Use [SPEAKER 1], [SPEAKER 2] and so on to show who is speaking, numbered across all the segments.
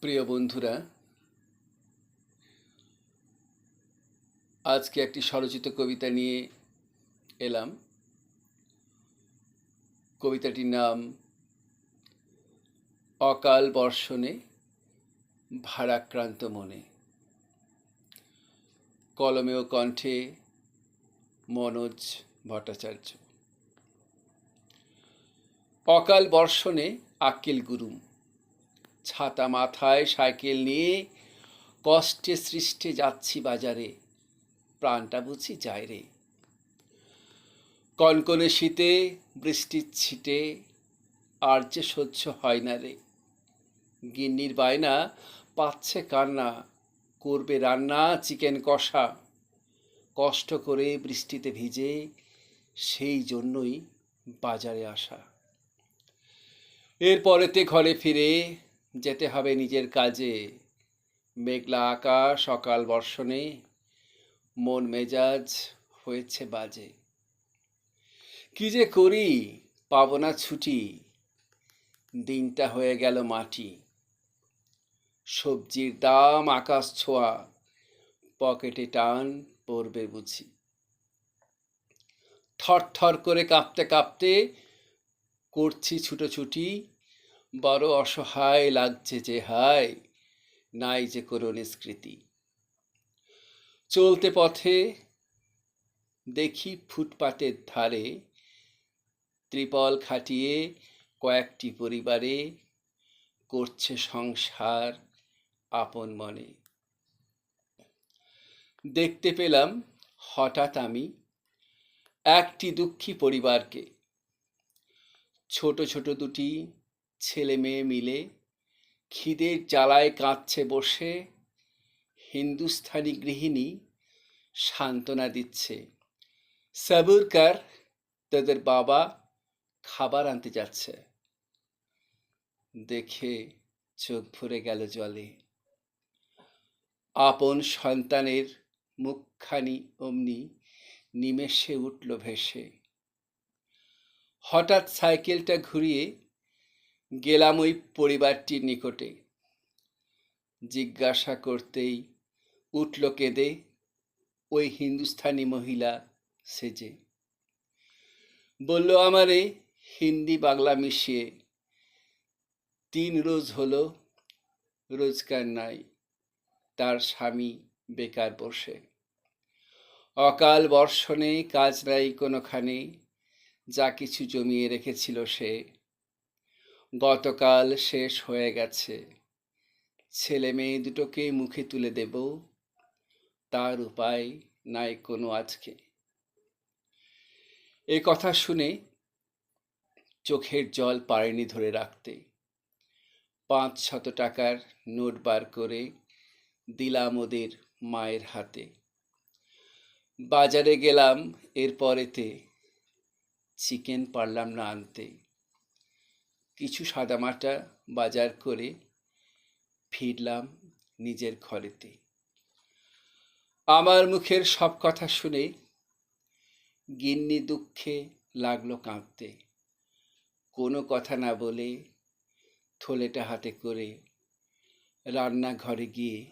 [SPEAKER 1] প্রিয় বন্ধুরা, আজকে একটি স্বরচিত কবিতা নিয়ে এলাম। কবিতাটির নাম অকাল বর্ষণে ভারাক্রান্ত মনে। কলমে ও কণ্ঠে মনোজ ভট্টাচার্য। অকাল বর্ষণে আক্কেল গুরুম। ছাতা মাথায় সাইকেল নিয়ে কষ্টে সৃষ্টে যাচ্ছি বাজারে। প্রাণটা বুঝি যায় রে। কনকনে শীতে, বৃষ্টির ছিটে, আর যে সহ্য হয় না রে। গিন্নির বায়না পাচ্ছে কান্না, করবে রান্না চিকেন কষা। কষ্ট করে বৃষ্টিতে ভিজে সেই জন্যই বাজারে আসা। এরপরেতে ঘরে ফিরে যেতে হবে নিজের কাজে। মেঘলা আকাশ সকাল বর্ষণে, মন মেজাজ হয়েছে বাজে। কি যে করি, পাবো না ছুটি। দিনটা হয়ে গেল মাটি। সবজির দাম আকাশ ছোঁয়া, পকেটে টান পড়বে বুঝি। থর থর করে কাঁপতে কাঁপতে করছি ছুটোছুটি বড় অসহায় লাগছে যে হায়, নাই যে কোনো নিষ্কৃতি। চলতে পথে দেখি ফুটপাতের ধারে ত্রিপল খাটিয়ে কয়েকটি পরিবারে করছে সংসার আপন মনে। দেখতে পেলাম হঠাৎ আমি একটি দুঃখী পরিবারকে। ছোট ছোট দুটি ছেলে মেয়ে মিলে খিদের জ্বালায় কাঁদছে বসে, হিন্দুস্থানি গৃহিণী সান্ত্বনা দিচ্ছে। সাবুর কর তাদের বাবা খাবার আনতে যাচ্ছে। দেখে চোখ ভরে গেল জলে। আপন সন্তানের মুখখানি অমনি নিমেষে উঠল ভেসে। হঠাৎ সাইকেলটা ঘুরিয়ে গেলাম ওই পরিবারটির নিকটে। জিজ্ঞাসা করতেই উঠল কেঁদে ওই হিন্দুস্থানি মহিলা সেজে। বলল, আমারে হিন্দি বাংলা মিশিয়ে তিন রোজ হলো রোজগার নাই, তার স্বামী বেকার বসে। অকাল বর্ষণে কাজ নাই কোনোখানে, যা কিছু জমিয়ে রেখেছিল সে গতকাল শেষ হয়ে গেছে। ছেলে মেয়ে দুটোকে মুখে তুলে দেব, তার উপায় নাই কোনো আজকে। এ কথা শুনে চোখের জল পারেনি ধরে রাখতে। পাঁচ শত টাকার নোট বার করে দিলাম ওদের মায়ের হাতে। বাজারে গেলাম, এরপরেতে চিকেন পারলাম না আনতে। কিছু সাদামাটা বাজার করে ফিরলাম নিজের ঘরেতে। আমার মুখের সব কথা শুনে গিন্নি দুঃখে লাগল কাঁদতে। কোনো কথা না বলে থলেটা হাতে করে রান্নাঘরে গিয়ে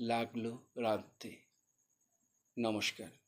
[SPEAKER 1] লাগল রাঁধতে। নমস্কার।